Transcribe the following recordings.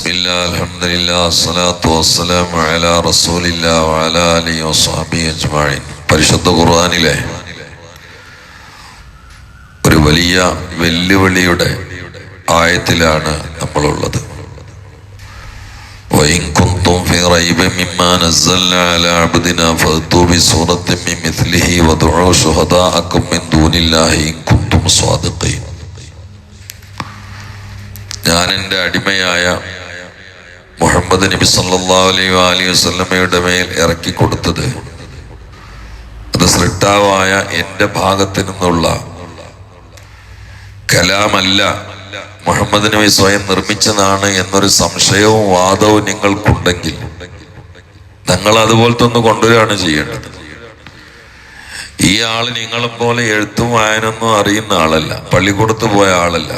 بسم الله الحمد لله الصلاة والسلام على رسول الله وعلى آله وصحبه أجمعين പരിശുദ്ധ ഖുർആനിലെ ഒരു വലിയ വെല്ലുവിളിയുടെ ആയത്തിലാണ് നമ്മളുള്ളത് وإن كنتم في ريب مما نزلنا على عبدنا فأتوا بسورة من مثله وادعوا شهداءكم من دون الله إن كنتم صادقين ഞാൻ എൻ്റെ അടിമയായ മുഹമ്മദ് നബി സല്ലല്ലാഹു അലൈഹി വസല്ലമയുടെ മേൽ ഇറക്കി കൊടുത്തത് അത് സൃഷ്ടാവായ എന്റെ ഭാഗത്തു നിന്നുള്ള കലാമല്ല. മുഹമ്മദ് നബി സ്വയം നിർമ്മിച്ചതാണ് എന്നൊരു സംശയവും വാദവും നിങ്ങൾക്കുണ്ടെങ്കിൽ നിങ്ങൾ അതുപോലത്തെ ഒന്ന് കൊണ്ടുവരികയാണ് ചെയ്യേണ്ടത്. ഈ ആൾ നിങ്ങളെ പോലെ എഴുത്തും വായനൊന്നും അറിയുന്ന ആളല്ല. പള്ളിക്കൂടത്ത് പോയ ആളല്ല.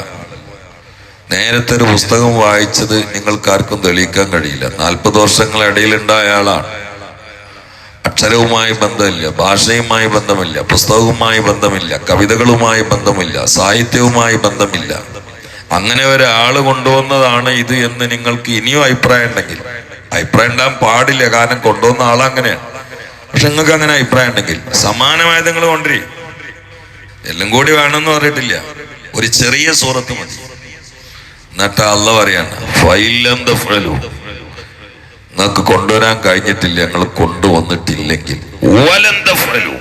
നേരത്തെ ഒരു പുസ്തകം വായിച്ചത് നിങ്ങൾക്കാർക്കും തെളിയിക്കാൻ കഴിയില്ല. നാൽപ്പത് വർഷങ്ങളിടയിലുണ്ടായ ആളാണ്. അക്ഷരവുമായി ബന്ധമില്ല ഭാഷയുമായി ബന്ധമില്ല പുസ്തകവുമായി ബന്ധമില്ല കവിതകളുമായി ബന്ധമില്ല സാഹിത്യവുമായി ബന്ധമില്ല. അങ്ങനെ ഒരാൾ കൊണ്ടുവന്നതാണ് ഇത് എന്ന് നിങ്ങൾക്ക് ഇനിയും അഭിപ്രായം ഉണ്ടെങ്കിൽ അഭിപ്രായം ഉണ്ടാകാൻ പാടില്ല കാരണം കൊണ്ടുവന്ന ആളങ്ങനെയാണ് പക്ഷെ നിങ്ങൾക്ക് അങ്ങനെ അഭിപ്രായം ഉണ്ടെങ്കിൽ സമാനമായത് നിങ്ങൾ കൊണ്ടിരിക്കും എല്ലാം കൂടി വേണമെന്ന് പറഞ്ഞിട്ടില്ല. ഒരു ചെറിയ സൂറത്ത് മതി. എന്നിട്ട് അല്ല പറയാണ് ഫൈലന്ത ദഫലു നിങ്ങൾക്ക് കൊണ്ടുവരാൻ കഴിഞ്ഞിട്ടില്ല ഞങ്ങൾ കൊണ്ടുവന്നിട്ടില്ലെങ്കിൽ. വലന്ത ഫലു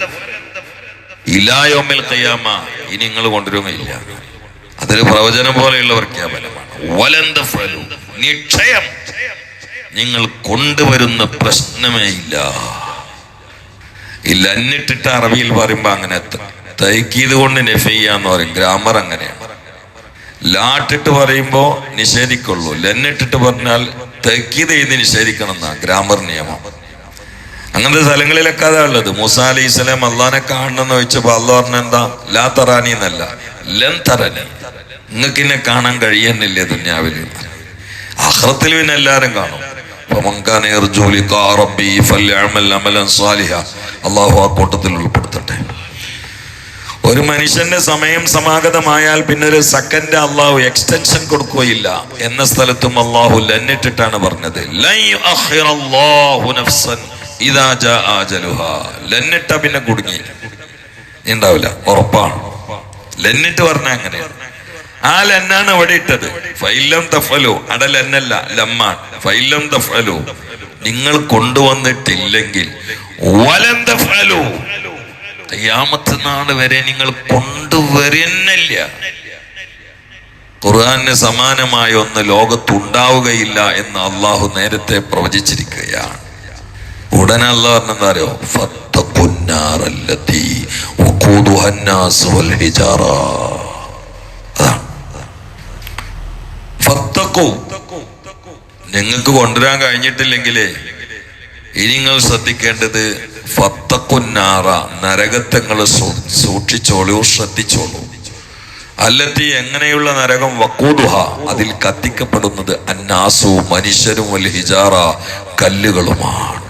ഇലായോമിൽ കയ്യാമ ഇനി നിങ്ങൾ കൊണ്ടുവരുകയില്ല. അതൊരു പ്രവചനം പോലെയുള്ള പ്രഖ്യാപനമാണ് ദഫലു നിക്ഷയം നിങ്ങൾ കൊണ്ടുവരുന്ന പ്രശ്നമേ ഇല്ല. ഇല്ല എന്നിട്ടിട്ട് അറബിയിൽ പറയുമ്പോ അങ്ങനെ തൈക്കീത് കൊണ്ട് നെഫെയ്യാന്ന് പറയും ഗ്രാമർ അങ്ങനെയാണ്. ലാട്ടിട്ട് പറയുമ്പോ നിഷേധിക്കുള്ളൂ. ലെന്നിട്ടിട്ട് പറഞ്ഞാൽ തെക്കിത് ചെയ്ത് നിഷേധിക്കണം എന്നാ ഗ്രാമർ നിയമം. അങ്ങനത്തെ സ്ഥലങ്ങളിലൊക്കെ അതാ ഉള്ളത്. മൂസ അലൈഹി സ്വലാം അള്ളഹാനെ കാണണമെന്ന് വെച്ചപ്പോ അള്ള പറഞ്ഞ എന്താ? ലാ തറാനി എന്നല്ല ലൻ തറനി. നിങ്ങൾക്ക് എന്നെ കാണാൻ കഴിയുന്നില്ല ദുന്യാവിൽ അഹ്റത്തിൽ പിന്നെ എല്ലാരും കാണും. അള്ളാഹു ആ കൂട്ടത്തിൽ ഉൾപ്പെടുത്തട്ടെ. ഒരു മനുഷ്യന്റെ സമയം സമാഗതമായാൽ പിന്നെ ഒരു സെക്കൻഡ് അള്ളാഹു എക്സ്റ്റൻഷൻ കൊടുക്കുകയില്ല എന്ന സ്ഥലത്തും അള്ളാഹു ലന്നിട്ടിട്ടാണ് പറഞ്ഞത്. ലന്നിട്ട പിന്നെ കുടുങ്ങി. ഉണ്ടാവില്ല ഉറപ്പാണ്. ലന്നിട്ട് പറഞ്ഞ അങ്ങനെയാണ്. ആ ലെന്നാണ് അവിടെ ഇട്ടത്. ഫൈലം തഫലു. അട ലെന്നല്ല ലമ്മാൻ ഫൈലം തഫലു. നിങ്ങൾ കൊണ്ടുവന്നിട്ടില്ലെങ്കിൽ യാമത്ത് നാൾ വരെ നിങ്ങൾ കൊണ്ടുവരുന്നില്ല. ഖുർആാന് സമാനമായ ഒന്ന് ലോകത്തുണ്ടാവുകയില്ല എന്ന് അള്ളാഹു നേരത്തെ പ്രവചിച്ചിരിക്കുകയാണ്. ഉടനെ അള്ളാഹ് പറഞ്ഞെന്താറിയോ നിങ്ങൾക്ക് കൊണ്ടുവരാൻ കഴിഞ്ഞിട്ടില്ലെങ്കിലേ ഇനി നിങ്ങൾ ശ്രദ്ധിക്കേണ്ടത് ഫത്തക്കുന്നാറ നരകത്തങ്ങൾ സൂക്ഷിച്ചോളൂ ശ്രദ്ധിച്ചോളൂ. അല്ലത്തി എങ്ങനെയുള്ള നരകം വക്കൂതുഹ അതിൽ കത്തിക്കപ്പെടുന്നത് അന്നാസു മനുഷ്യരും വൽ ഹിജാറ കല്ലുകളുമാണ്.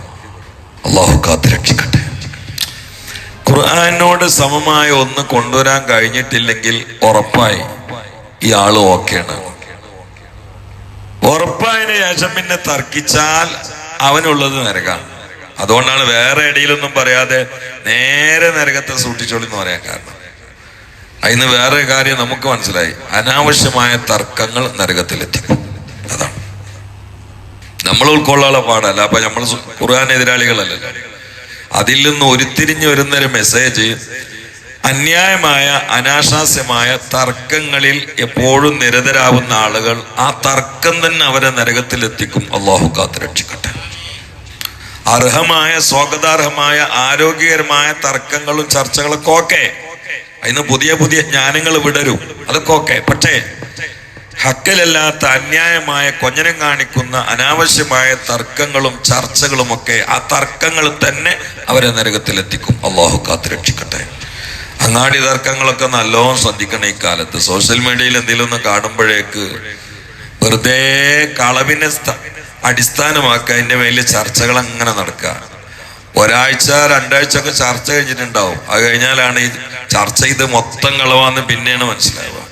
അള്ളാഹു കാത്ത് രക്ഷിക്കട്ടെ. ഖുർആാനോട് സമമായ ഒന്ന് കൊണ്ടുവരാൻ കഴിഞ്ഞിട്ടില്ലെങ്കിൽ ഉറപ്പായി ഇയാൾ ഓക്കെയാണ് ഉറപ്പായതിനു ശേഷം പിന്നെ തർക്കിച്ചാൽ അവനുള്ളത് നരകാണ്. അതുകൊണ്ടാണ് വേറെ ഇടയിലൊന്നും പറയാതെ നേരെ നരകത്തെ സൂക്ഷിച്ചോളി എന്ന് പറയാൻ കാരണം. അതിന് വേറെ കാര്യം നമുക്ക് മനസ്സിലായി. അനാവശ്യമായ തർക്കങ്ങൾ നരകത്തിലെത്തിക്കും അതാണ്. നമ്മൾ ഉൾക്കൊള്ളാനുള്ള പാടല്ല. അപ്പൊ നമ്മൾ ഖുർആൻ എതിരാളികളല്ലല്ലോ അതിൽ നിന്ന് ഉരുത്തിരിഞ്ഞു വരുന്നൊരു മെസ്സേജ് അന്യായമായ അനാശാസ്യമായ തർക്കങ്ങളിൽ എപ്പോഴും നിരതരാകുന്ന ആളുകൾ ആ തർക്കം തന്നെ അവരെ നരകത്തിലെത്തിക്കും അള്ളാഹു കാത്ത് രക്ഷിക്കട്ടെ. അർഹമായ സ്വാഗതാർഹമായ ആരോഗ്യകരമായ തർക്കങ്ങളും ചർച്ചകളൊക്കെ ഓക്കെ. അതിന് പുതിയ പുതിയ ജ്ഞാനങ്ങൾ വിടരും. അതൊക്കെ ഓക്കെ. പക്ഷേ ഹക്കലല്ലാത്ത അന്യായമായ കൊഞ്ഞനം കാണിക്കുന്ന അനാവശ്യമായ തർക്കങ്ങളും ചർച്ചകളും ഒക്കെ ആ തർക്കങ്ങൾ തന്നെ അവരെ നരകത്തിലെത്തിക്കും. അള്ളാഹു കാത്ത് രക്ഷിക്കട്ടെ. അങ്ങാടി തർക്കങ്ങളൊക്കെ നല്ലോണം ശ്രദ്ധിക്കണം ഈ കാലത്ത്. സോഷ്യൽ മീഡിയയിൽ എന്തെങ്കിലും ഒന്ന് കാണുമ്പോഴേക്ക് വെറുതെ കളവിനെ അടിസ്ഥാനമാക്കുക അതിന്റെ മേലിൽ ചർച്ചകൾ അങ്ങനെ നടക്കുക. ഒരാഴ്ച രണ്ടാഴ്ച ഒക്കെ ചർച്ച കഴിഞ്ഞിട്ടുണ്ടാവും. അത് കഴിഞ്ഞാലാണ് ഈ ചർച്ച ഇത് മൊത്തം കളവാന്ന് പിന്നെയാണ് മനസ്സിലാവുക.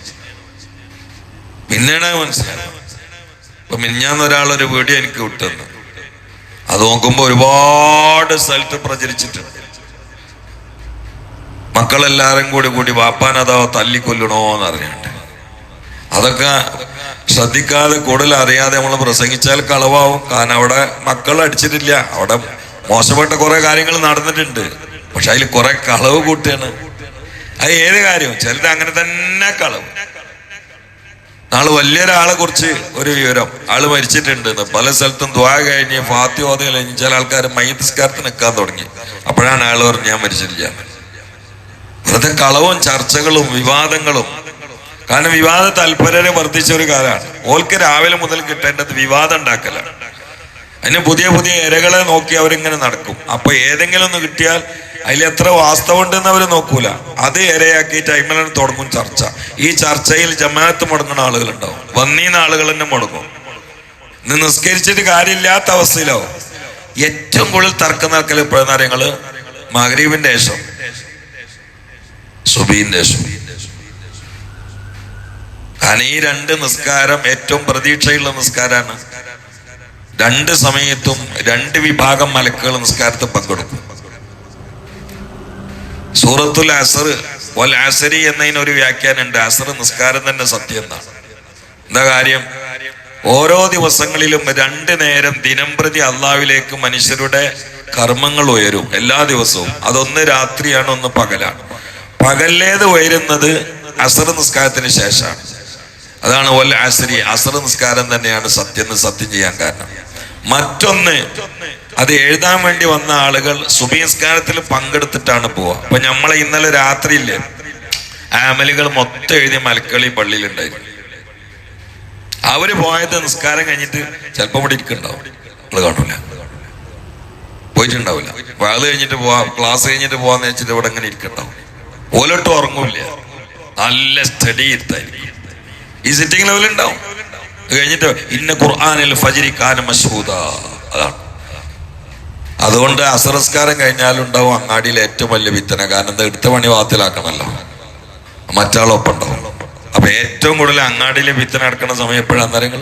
പിന്നെയാണ് മനസ്സിലാവുക. ഇപ്പൊ മിഞ്ഞാന്ന് ഒരാളൊരു വീഡിയോ എനിക്ക് വിട്ടുന്നു അത് നോക്കുമ്പോ ഒരുപാട് സ്ഥലത്ത് പ്രചരിച്ചിട്ടുണ്ട്. മക്കളെല്ലാരും കൂടി കൂടി വാപ്പാനതോ തല്ലിക്കൊല്ലണോന്ന് അറിഞ്ഞിട്ട് അതൊക്കെ ശ്രദ്ധിക്കാതെ കൂടുതൽ അറിയാതെ നമ്മൾ പ്രസംഗിച്ചാൽ കളവാവും. കാരണം അവിടെ മക്കൾ അടിച്ചിട്ടില്ല. അവിടെ മോശപ്പെട്ട കുറെ കാര്യങ്ങൾ നടന്നിട്ടുണ്ട്. പക്ഷെ അതിൽ കുറെ കളവ് കൂട്ടിയാണ് അത് ഏത് കാര്യവും. ചിലത് അങ്ങനെ തന്നെ കളവ്. നാളെ വലിയൊരാളെ കുറിച്ച് ഒരു വിവരം. ആൾ മരിച്ചിട്ടുണ്ട്. പല സ്ഥലത്തും ദ്വാ കഴിഞ്ഞ് ഓത കഴിഞ്ഞ് ചില ആൾക്കാർ മൈതസ്കാരത്തിന് നിൽക്കാൻ തുടങ്ങി. അപ്പോഴാണ് ആൾ പറഞ്ഞു ഞാൻ മരിച്ചിട്ടില്ല വെറുതെ കളവും ചർച്ചകളും വിവാദങ്ങളും കാരണം വിവാദ തൽപരരെ വർദ്ധിച്ച ഒരു കാലമാണ്. ഓൾക്ക് രാവിലെ മുതൽ കിട്ടേണ്ടത് വിവാദം ഉണ്ടാക്കലാണ്. അതിന് പുതിയ പുതിയ ഇരകളെ നോക്കി അവരിങ്ങനെ നടക്കും. അപ്പൊ ഏതെങ്കിലും ഒന്ന് കിട്ടിയാൽ അതിൽ എത്ര വാസ്തവം ഉണ്ടെന്ന് അവർ നോക്കൂല. അത് ഇരയാക്കി ടൈമിലാണ് തുടങ്ങും ചർച്ച. ഈ ചർച്ചയിൽ ജമാഅത്ത് മുടങ്ങുന്ന ആളുകളുണ്ടാവും. വന്നീന്ന ആളുകൾ തന്നെ മുടങ്ങും. ഇന്ന് നിസ്കരിച്ചിട്ട് കാര്യമില്ലാത്ത അവസ്ഥയിലാവും. ഏറ്റവും കൂടുതൽ തർക്കം നടക്കൽ ഇപ്പോഴെന്ന് പറയുന്നത് മഹരീബിന്റെ ശേഷം. സുബീന്റെ ശേഷം. കാരണം ഈ രണ്ട് നിസ്കാരം ഏറ്റവും പ്രതീക്ഷയുള്ള നിസ്കാരമാണ്. രണ്ട് സമയത്തും രണ്ട് വിഭാഗം മലക്കുകൾ നിസ്കാരത്തിൽ പങ്കെടുക്കും. സൂറത്തുൽ അസർ വൽ അസരി എന്നതിന് ഒരു വ്യാഖ്യാനമുണ്ട്. അസർ നിസ്കാരം തന്നെ സത്യം എന്നാണ്. എന്താ കാര്യം? ഓരോ ദിവസങ്ങളിലും രണ്ട് നേരം ദിനം പ്രതി അള്ളാവിലേക്ക് മനുഷ്യരുടെ കർമ്മങ്ങൾ ഉയരും എല്ലാ ദിവസവും. അതൊന്ന് രാത്രിയാണ് ഒന്ന് പകലാണ്. പകലേത് ഉയരുന്നത് അസർ നിസ്കാരത്തിന് ശേഷമാണ്. അതാണ് വല്ല അസരി അസർ നിസ്കാരം തന്നെയാണ് സത്യം സത്യം ചെയ്യാൻ കാരണം. മറ്റൊന്ന് അത് എഴുതാൻ വേണ്ടി വന്ന ആളുകൾ സുബീസ്കാരത്തിൽ പങ്കെടുത്തിട്ടാണ് പോവുക. അപ്പൊ നമ്മളെ ഇന്നലെ രാത്രിയില്ലേ ആമലുകൾ മൊത്തം എഴുതി മലക്കളി പള്ളിയിലുണ്ടായിരുന്നു. അവർ പോയത് നിസ്കാരം കഴിഞ്ഞിട്ട് ചിലപ്പോ ഇവിടെ ഇരിക്കുന്നുണ്ടാവും. നിങ്ങൾ കാണൂല. പോയിട്ടുണ്ടാവില്ല. അപ്പൊ അത് കഴിഞ്ഞിട്ട് പോവാ ക്ലാസ് കഴിഞ്ഞിട്ട് പോവാന്ന് വെച്ചിട്ട് ഇവിടെ ഇങ്ങനെ ഇരിക്കണ്ടാവും ഓലോട്ട് ഉറങ്ങൂല നല്ല സ്റ്റഡി ഇരുത്തായിരിക്കും. ഈ സിറ്റിംഗ് ലെവൽ ഉണ്ടാവും കഴിഞ്ഞിട്ട് ഇന്ന ഖുർആാനിൽ ഫജിരി കാന മഷൂദ അതാണ്. അതുകൊണ്ട് അസറസ്കാരം കഴിഞ്ഞാലുണ്ടാവും അങ്ങാടിയിൽ ഏറ്റവും വലിയ വിത്തന കാരണം എന്താ? എടുത്ത പണി വാത്തിലാക്കണമല്ലോ മറ്റാളൊപ്പം ഉണ്ടാവും അപ്പൊ ഏറ്റവും കൂടുതൽ അങ്ങാടിയിൽ വിത്തന എടുക്കുന്ന സമയം എപ്പോഴാണ് നിങ്ങൾ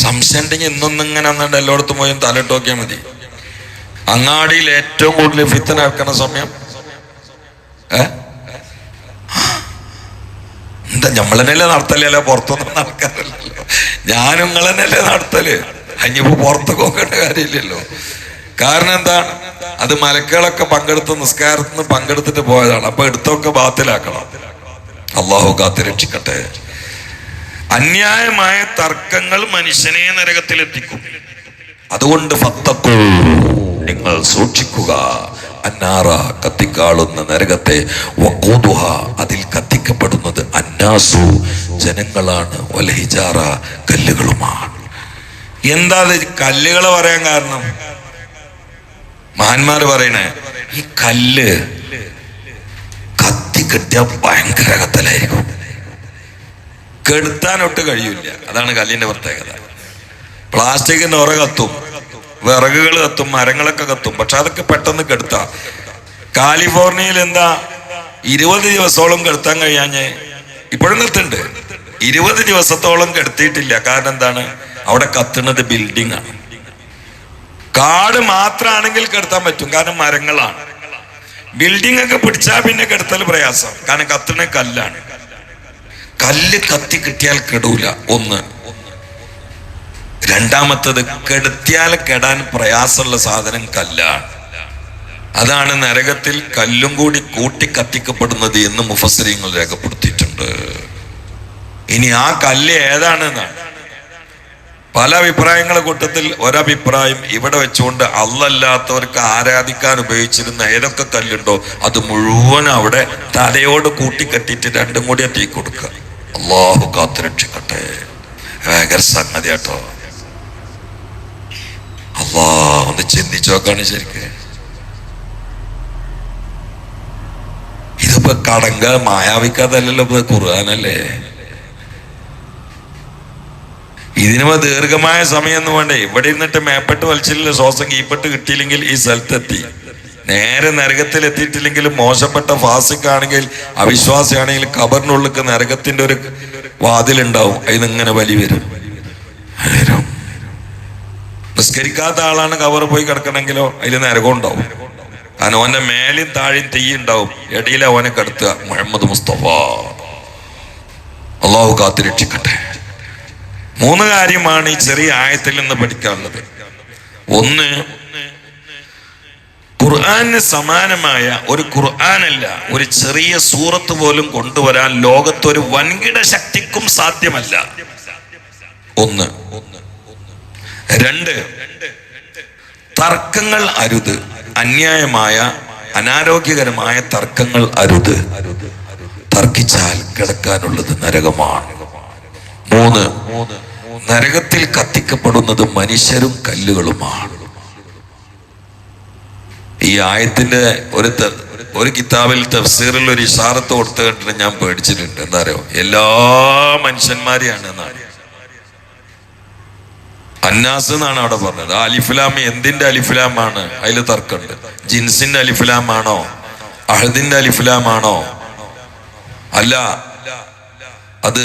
സംശയം ഉണ്ടെങ്കിൽ ഇന്നൊന്നും ഇങ്ങനെ അന്നുണ്ട് എല്ലായിടത്തും പോയി തലട്ട് നോക്കിയാൽ മതി. അങ്ങാടിയിൽ ഏറ്റവും കൂടുതൽ വിത്തന എടുക്കുന്ന സമയം ഏ? എന്താ നമ്മളെന്നല്ലേ നടത്തലല്ല പുറത്തൊന്നും നടക്കാറില്ലല്ലോ. ഞാനുങ്ങളെന്നല്ലേ നിങ്ങളെന്നല്ലേ നടത്തൽ? അഞ്ഞിപ്പോ പുറത്ത് പോകേണ്ട കാര്യമില്ലല്ലോ. കാരണം എന്താണ് അത് മലക്കുകളൊക്കെ പങ്കെടുത്ത് നിസ്കാരത്തിൽ നിന്ന് പങ്കെടുത്തിട്ട് പോയതാണ്. അപ്പൊ എടുത്തൊക്കെ ബാത്തിലാക്കണം. അള്ളാഹു കാത്ത് രക്ഷിക്കട്ടെ. അന്യായമായ തർക്കങ്ങൾ മനുഷ്യനെ നരകത്തിലെത്തിക്കും. അതുകൊണ്ട് നിങ്ങൾ സൂക്ഷിക്കുക. അന്നാറ കത്തിക്കാളുന്ന നരകത്തെ അതിൽ കത്തിക്കപ്പെടുന്നത് അന്നാസു ജനങ്ങളാണ്. വലഹിജാറ കല്ലുകളുമാണ്. എന്താ ഇത് കല്ലുകൾ പറയാൻ കാരണം? മഹാന്മാര് പറയണേ ഈ കല്ല് കത്തി കിട്ടിയ ഭയങ്കര കത്തലായിരിക്കും. കെടുത്താനൊട്ട് കഴിയില്ല. അതാണ് കല്ലിന്റെ പ്രത്യേകത. പ്ലാസ്റ്റിക്കിന്റെ ഉറ കത്തും വിറകുകൾ കത്തും മരങ്ങളൊക്കെ കത്തും. പക്ഷെ അതൊക്കെ പെട്ടെന്ന് കെടുത്താം. കാലിഫോർണിയയിൽ എന്താ ഇരുപത് ദിവസത്തോളം കെടുത്താൻ കഴിയാഞ്ഞ് ഇപ്പോഴും കത്തുണ്ട്. ഇരുപത് ദിവസത്തോളം കെടുത്തിയിട്ടില്ല. കാരണം എന്താണ്? അവിടെ കത്തുന്നത് ബിൽഡിംഗ് ആണ്. കാട് മാത്രമാണെങ്കിൽ കെടുത്താൻ പറ്റും. കാരണം മരങ്ങളാണ്. ബിൽഡിംഗ് ഒക്കെ പിടിച്ചാൽ പിന്നെ കെടുത്തൽ പ്രയാസം. കാരണം കത്തുന്ന കല്ലാണ്. കല്ല് കത്തി കിട്ടിയാൽ കെടൂല. ഒന്ന്. രണ്ടാമത്തത് കെടുത്തിയാൽ കെടാൻ പ്രയാസമുള്ള സാധനം കല്ലാണ്. അതാണ് നരകത്തിൽ കല്ലും കൂടി കൂട്ടി കത്തിക്കപ്പെടുന്നത് എന്ന് മുഫസരിങ്ങൾ രേഖപ്പെടുത്തിയിട്ടുണ്ട്. ഇനി ആ കല്ല് ഏതാണെന്നാണ് പല അഭിപ്രായങ്ങളെ കൂട്ടത്തിൽ ഒരഭിപ്രായം ഇവിടെ വെച്ചുകൊണ്ട് അല്ലല്ലാത്തവർക്ക് ആരാധിക്കാൻ ഉപയോഗിച്ചിരുന്ന ഏതൊക്കെ കല്ലുണ്ടോ അത് മുഴുവൻ അവിടെ തലയോട് കൂട്ടിക്കെട്ടിയിട്ട് രണ്ടും കൂടി തീ കൊടുക്കുക. അള്ളാഹു കാത്തുരക്ഷിക്കട്ടെ ഭയങ്കര സംഗതി കേട്ടോ അള്ളാഹ് ഒന്ന് ചിന്തിച്ചു നോക്കാണ് ശരിക്ക്. ഇതിപ്പോ കടങ്ക മായാവിക്കാതല്ലല്ലോ ഇപ്പൊ ഖുർആാനല്ലേ ഇതിനുമ ദീർഘമായ സമയം എന്ന് വേണ്ടേ? ഇവിടെ ഇരുന്നിട്ട് മേപ്പെട്ട് വലിച്ചില്ല ശ്വാസം കീപ്പെട്ട് കിട്ടിയില്ലെങ്കിൽ ഈ സ്ഥലത്തെത്തി. നേരെ നരകത്തിൽ എത്തിയിട്ടില്ലെങ്കിലും മോശപ്പെട്ട ഫാസിക്കാണെങ്കിൽ അവിശ്വാസിയാണെങ്കിൽ കബറിനുള്ളിൽ നരകത്തിന്റെ ഒരു വാതിലുണ്ടാവും. അതിനിങ്ങനെ വലി വരും. നിസ്കരിക്കാത്ത ആളാണ് കവർ പോയി കിടക്കണമെങ്കിലോ? അതിൽ നരകം ഉണ്ടാവും. കാരണം ഓന്റെ മേലും താഴെയും തീ ഉണ്ടാവും. ഓനെ കടത്തുക. മുഹമ്മദ് മുസ്തഫ. അള്ളാഹു കാത്തിരക്ഷിക്കട്ടെ മൂന്ന് കാര്യമാണ് ഈ ചെറിയ ആയത്തിൽ നിന്ന് പഠിക്കാനുള്ളത് ഒന്ന് ഖുർആന് സമാനമായ ഒരു ഖുർആനല്ല ഒരു ചെറിയ സൂറത്ത് പോലും കൊണ്ടുവരാൻ ലോകത്തൊരു വൻകിട ശക്തിക്കും സാധ്യമല്ല. ഒന്ന് രണ്ട് തർക്കങ്ങൾ അരുത്. അന്യായമായ അനാരോഗ്യകരമായ തർക്കങ്ങൾ അരുത്. തർക്കിച്ചാൽ കിടക്കാനുള്ളത് നരകമാണ്. മൂന്ന് നരകത്തിൽ കത്തിക്കപ്പെടുന്നത് മനുഷ്യരും കല്ലുകളുമാണ്. ഈ ആയത്തിന്റെ ഒരു ഒരു കിതാബിൽ തഫ്സീറിൽ ഒരു ഇഷാറത്ത് കൊടുത്തു കണ്ടിട്ട് ഞാൻ പേടിച്ചിട്ടുണ്ട്. എന്താ അറിയോ? എല്ലാ മനുഷ്യന്മാരെയാണ് എന്നാണ്. അന്നാസ് എന്നാണ് അവിടെ പറഞ്ഞത്. ആ അലിഫുലാം എന്തിന്റെ അലിഫുലാമാണ്? അതിൽ തർക്കമുണ്ട്. ജിൻസിന്റെ അലിഫുലാമാണോ? അഹദിന്റെ അലിഫുലാമാണോ? അല്ല. അത്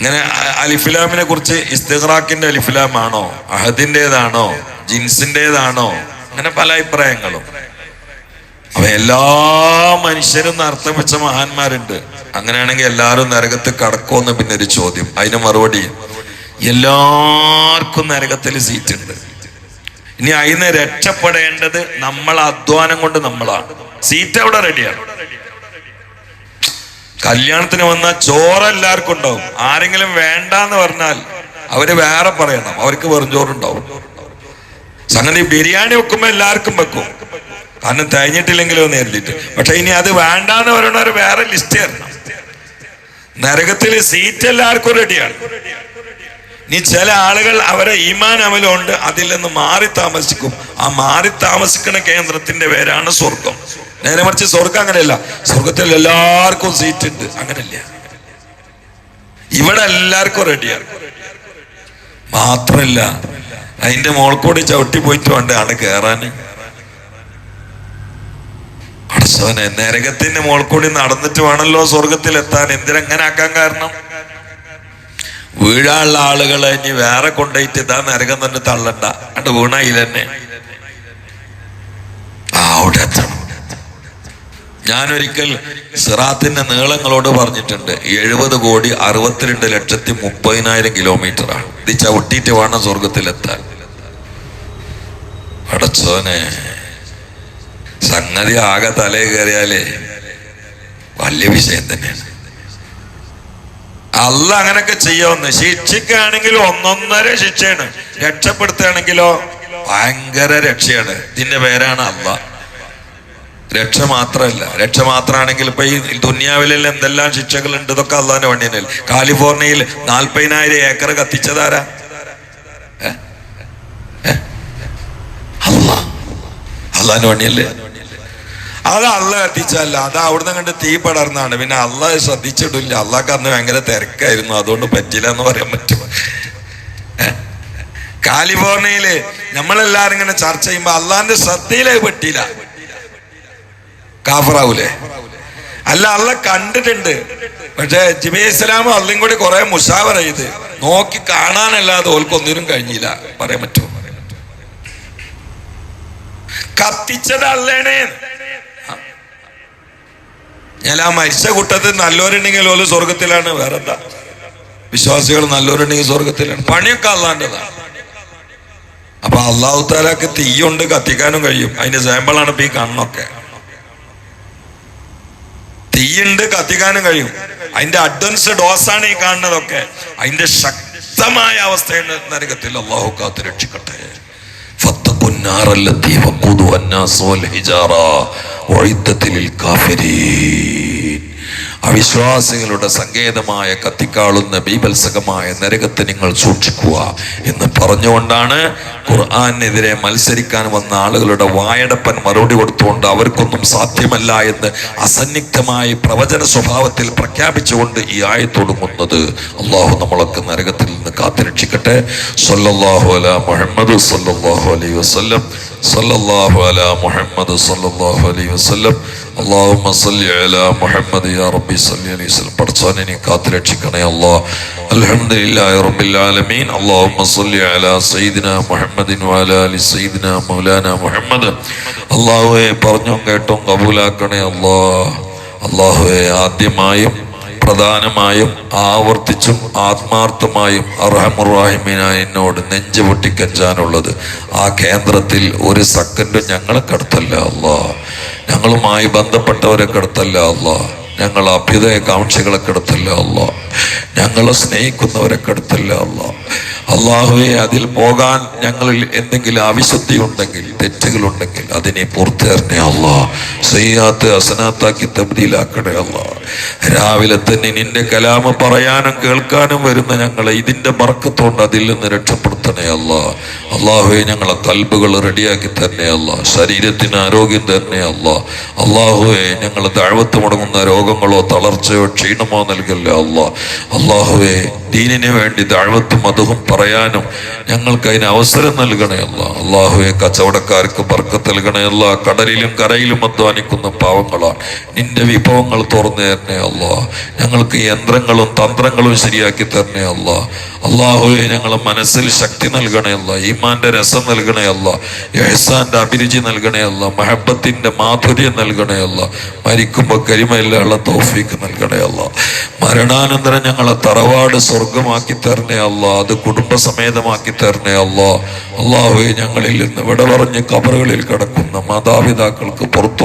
ഇങ്ങനെ അലിഫുലാമിനെ കുറിച്ച് ഇസ്തിഖറാക്കിന്റെ അലിഫുലാമാണോ? അഹദിന്റേതാണോ? ജിൻസിന്റേതാണോ? അങ്ങനെ പല അഭിപ്രായങ്ങളും. അപ്പൊ എല്ലാ മനുഷ്യരും അർത്ഥം വെച്ച മഹാന്മാരുണ്ട്. അങ്ങനെയാണെങ്കിൽ എല്ലാവരും നരകത്ത് കടക്കുമെന്ന് പിന്നെ ഒരു ചോദ്യം. അതിന് മറുപടി എല്ലാവർക്കും നരകത്തിൽ സീറ്റ് ഉണ്ട്. ഇനി അതിന് രക്ഷപ്പെടേണ്ടത് നമ്മൾ അധ്വാനം കൊണ്ട് നമ്മളാണ്. സീറ്റ് അവിടെ റെഡിയാണ് കല്യാണത്തിന് വന്ന ചോറ് എല്ലാവർക്കും ഉണ്ടാവും. ആരെങ്കിലും വേണ്ട എന്ന് പറഞ്ഞാൽ അവർ വേറെ പറയണം. അവർക്ക് വെറും ചോറുണ്ടാവും സംഗതി ബിരിയാണി വെക്കുമ്പോ എല്ലാവർക്കും വെക്കും. കാരണം തേഞ്ഞിട്ടില്ലെങ്കിലോ നേരിട്ട് പക്ഷെ ഇനി അത് വേണ്ട എന്ന് പറയണവർ വേറെ ലിസ്റ്റ് തരണം. നരകത്തിൽ സീറ്റ് എല്ലാവർക്കും റെഡിയാണ് ഇനി ചില ആളുകൾ അവരെ ഈമാൻ അമലുണ്ട് അതിൽ നിന്ന് മാറി താമസിക്കും. ആ മാറി താമസിക്കുന്ന കേന്ദ്രത്തിന്റെ പേരാണ് സ്വർഗം നേരെ മറിച്ച് സ്വർഗം അങ്ങനെയല്ല. സ്വർഗത്തിൽ എല്ലാവർക്കും സീറ്റ് ഉണ്ട്. അങ്ങനല്ല ഇവിടെ എല്ലാവർക്കും റെഡിയാണ് മാത്രല്ല അതിന്റെ മോൾക്കൂടി ചവിട്ടി പോയിട്ട് വേണ്ട ആണ് കേറാന്? അടച്ചവനെ നരകത്തിന്റെ മോൾക്കൂടി നടന്നിട്ട് വേണമല്ലോ സ്വർഗത്തിൽ എത്താൻ എന്തിനെങ്ങനെ ആക്കാൻ കാരണം? വീഴാനുള്ള ആളുകളെ ഇനി വേറെ കൊണ്ടുപോയിട്ട് ഇതാ നരകം തന്നെ തള്ളണ്ട. അണ്ട് വീണയിൽ തന്നെ അവിടെ ഞാനൊരിക്കൽ സിറാത്തിന്റെ നീളങ്ങളോട് പറഞ്ഞിട്ടുണ്ട്. എഴുപത് കോടി അറുപത്തിരണ്ട് ലക്ഷത്തി മുപ്പതിനായിരം കിലോമീറ്റർ ആണ് ഇത് ചവിട്ടിയിട്ട് വേണം സ്വർഗത്തിലെത്താൻ. അടച്ചോനെ സംഗതി ആകെ തലേ കയറിയാലേ വലിയ വിഷയം തന്നെയാണ്. അല്ല അങ്ങനൊക്കെ ചെയ്യാവുന്ന ശിക്ഷിക്കുകയാണെങ്കിലും ഒന്നൊന്നര ശിക്ഷയാണ്. രക്ഷപ്പെടുത്തുകയാണെങ്കിലോ? ഭയങ്കര രക്ഷയാണ്. ഇതിന്റെ പേരാണ് അല്ല രക്ഷ മാത്രമല്ല. രക്ഷ മാത്രമാണെങ്കിൽ ഇപ്പൊ ഈ ദുന്യാവിലെ എന്തെല്ലാം ശിക്ഷകളുണ്ട്? ഇതൊക്കെ അള്ളാന്റെ വണ്ടിയിൽ. കാലിഫോർണിയയിൽ നാൽപ്പതിനായിരം ഏക്കർ കത്തിച്ചതാരാ? അള്ളാന്റെ വണ്ടിയല്ലേ? അത് അള്ള കത്തിച്ചല്ല അത് അവിടുന്ന് കണ്ട് തീ പടർന്നാണ്. പിന്നെ അള്ള ശ്രദ്ധിച്ചിട്ടില്ല. അള്ളാഹ് അന്ന് ഭയങ്കര തിരക്കായിരുന്നു. അതുകൊണ്ട് പറ്റില്ല എന്ന് പറയാൻ പറ്റും ഏ? കാലിഫോർണിയയിൽ നമ്മളെല്ലാരും ഇങ്ങനെ ചർച്ച ചെയ്യുമ്പോ അള്ളാന്റെ ശ്രദ്ധയിലേ പറ്റില്ല കാഫറാവൂലേ? അല്ല അള്ള കണ്ടിട്ടുണ്ട്. പക്ഷെ ജിബി അള്ളിയും കൂടി കുറെ മുഷാവറ ചെയ്ത്. നോക്കി കാണാനല്ലാതെ ഓൽക്കൊന്നിനും കഴിഞ്ഞില്ല. പറയാൻ പറ്റുമോ? കത്തിച്ചത് അല്ലേണേ ഞാൻ ആ മരിച്ച കൂട്ടത്തിൽ നല്ലവരുണ്ടെങ്കിൽ ഓൽ സ്വർഗത്തിലാണ്. വേറെ എന്താ വിശ്വാസികൾ നല്ലവരുണ്ടെങ്കിൽ സ്വർഗത്തിലാണ്. പണിയൊക്കെ അള്ളാണ്ടതാണ് അപ്പൊ അള്ളാഹു താലാക്ക് തീയുണ്ട് കത്തിക്കാനും കഴിയും. അതിന്റെ സാമ്പിളാണ് ഇപ്പൊ ഈ കണ്ണൊക്കെ. തീയുണ്ട് കത്തിക്കാനും കഴിയും. അതിന്റെ അഡ്വൻസ് ഡോസാണ് ഈ കാണുന്നതൊക്കെ. അതിന്റെ ശക്തമായ അവസ്ഥയുണ്ട് നരകത്തിൽ അള്ളാഹു കാത്ത് രക്ഷിക്കട്ടെ. النار التي وقودها الناس والحجارة وعدت للكافرين അവിശ്വാസികളുടെ സങ്കേതമായ കത്തിക്കാളുന്ന ബീഭത്സകമായ നരകത്തെ നിങ്ങൾ സൂക്ഷിക്കുക എന്ന് പറഞ്ഞുകൊണ്ടാണ് ഖുർആാനെതിരെ മത്സരിക്കാൻ വന്ന ആളുകളുടെ വായടപ്പൻ മറുപടി കൊടുത്തുകൊണ്ട് അവർക്കൊന്നും സാധ്യമല്ല എന്ന് അസന്നിഗ്ധമായി പ്രവചന സ്വഭാവത്തിൽ പ്രഖ്യാപിച്ചുകൊണ്ട് ഈ ആയത്തൊടുങ്ങുന്നത് അള്ളാഹു നമ്മളൊക്കെ നരകത്തിൽ നിന്ന് കാത്തിരക്ഷിക്കട്ടെ സല്ലല്ലാഹു അല മുഹമ്മദ് സല്ലല്ലാഹു അലൈഹി വസല്ലം. സല്ലല്ലാഹു അല മുഹമ്മദ് സല്ലല്ലാഹു അലൈഹി വസല്ലം. അള്ളാഹുമ്മ സല്ലി അലാ മുഹമ്മദ് യാ റബ്ബി സല്ലി അലൈഹി വസല്ലം പടച്ചോനെ നീ അല്ലാഹ് അൽഹംദുലില്ലാഹി റബ്ബിൽ ആലമീൻ. അള്ളാഹുമ്മ സല്ലി അലാ സയ്യിദിന മുഹമ്മദിൻ വഅലാ അലി സയ്യിദിന മൗലാന മുഹമ്മദ്. അള്ളാഹുവേ പറഞ്ഞും കേട്ടും കബൂലാക്കണേ അല്ലാഹ് അള്ളാഹുവേ ആദ്യമായും പ്രധാനമായും ആവർത്തിച്ചും ആത്മാർത്ഥമായും അർഹമുറാഹിമിനായ എന്നോട് നെഞ്ചു പൊട്ടിക്കഞ്ചാനുള്ളത്. ആ കേന്ദ്രത്തിൽ ഒരു സെക്കൻഡ് ഞങ്ങളെ കടത്തല്ല അല്ലാ ഞങ്ങളുമായി ബന്ധപ്പെട്ടവരെ കടത്തല്ല അല്ലാ ഞങ്ങൾ അഭ്യുദയ കാക്ഷികളെ കടത്തല്ല അല്ലാ ഞങ്ങളെ സ്നേഹിക്കുന്നവരെ കടത്തല്ല അല്ലാ അള്ളാഹുവെ അതിൽ പോകാൻ ഞങ്ങളിൽ എന്തെങ്കിലും അവിശുദ്ധി ഉണ്ടെങ്കിൽ തെറ്റുകളുണ്ടെങ്കിൽ അതിനെ പൂർത്തിയറിഞ്ഞേ അല്ലാ സയ്യാത്ത് അസനാത്താക്കി തബ്ദീലാക്കണേ അല്ല രാവിലെ തന്നെ നിന്റെ കലാമ പറയാനും കേൾക്കാനും വരുന്ന ഞങ്ങളെ ഇതിന്റെ മറക്കത്തോണ്ട് അതിൽ നിന്ന് രക്ഷപ്പെടുത്തണേ അല്ല അള്ളാഹുവെ ഞങ്ങളെ കൽബുകൾ റെഡിയാക്കി തന്നെ അല്ല ശരീരത്തിന് ആരോഗ്യം തന്നെ അല്ല അള്ളാഹുവെ ഞങ്ങൾ താഴ്വത്ത് മുടങ്ങുന്ന രോഗങ്ങളോ തളർച്ചയോ ക്ഷീണമോ നൽകല്ലേ അല്ല അള്ളാഹുവെ ദീനിന് വേണ്ടി താഴ്വത്തും അതും പറയാനും ഞങ്ങൾക്ക് അതിന് അവസരം നൽകണേ അല്ല അള്ളാഹുവെ കച്ചവടക്കാർക്ക് ബർക്കത്ത് നൽകണേ അല്ല കടലിലും കരയിലും അധ്വാനിക്കുന്ന പാവങ്ങളാണ് നിന്റെ വിഭവങ്ങൾ തുറന്നു തരണേ അല്ല. ഞങ്ങൾക്ക് യന്ത്രങ്ങളും തന്ത്രങ്ങളും ശരിയാക്കി തരണേ അല്ല. അള്ളാഹുവെ ഞങ്ങൾ മനസ്സിൽ ശക്തി നൽകണേ ഈമാന്റെ രസം നൽകണേ അല്ല. എഹ്സാന്റെ അഭിരുചി നൽകണേ മഹബത്തിന്റെ മാധുര്യം നൽകണേ മരിക്കുമ്പോൾ മരിക്കുമ്പോ കരിമയിലുള്ള തോഫീക്ക് നൽകണേ മരണാനന്തരം ഞങ്ങളെ തറവാട് സ്വർഗമാക്കി തരണേ അല്ല. അത് കുടുംബസമേതമാക്കി തരണേ അല്ല. അള്ളാഹുവെ ഞങ്ങളിൽ നിന്ന് വിട പറഞ്ഞ് കബറുകളിൽ കിടക്കുന്ന മാതാപിതാക്കൾക്ക് പുറത്തു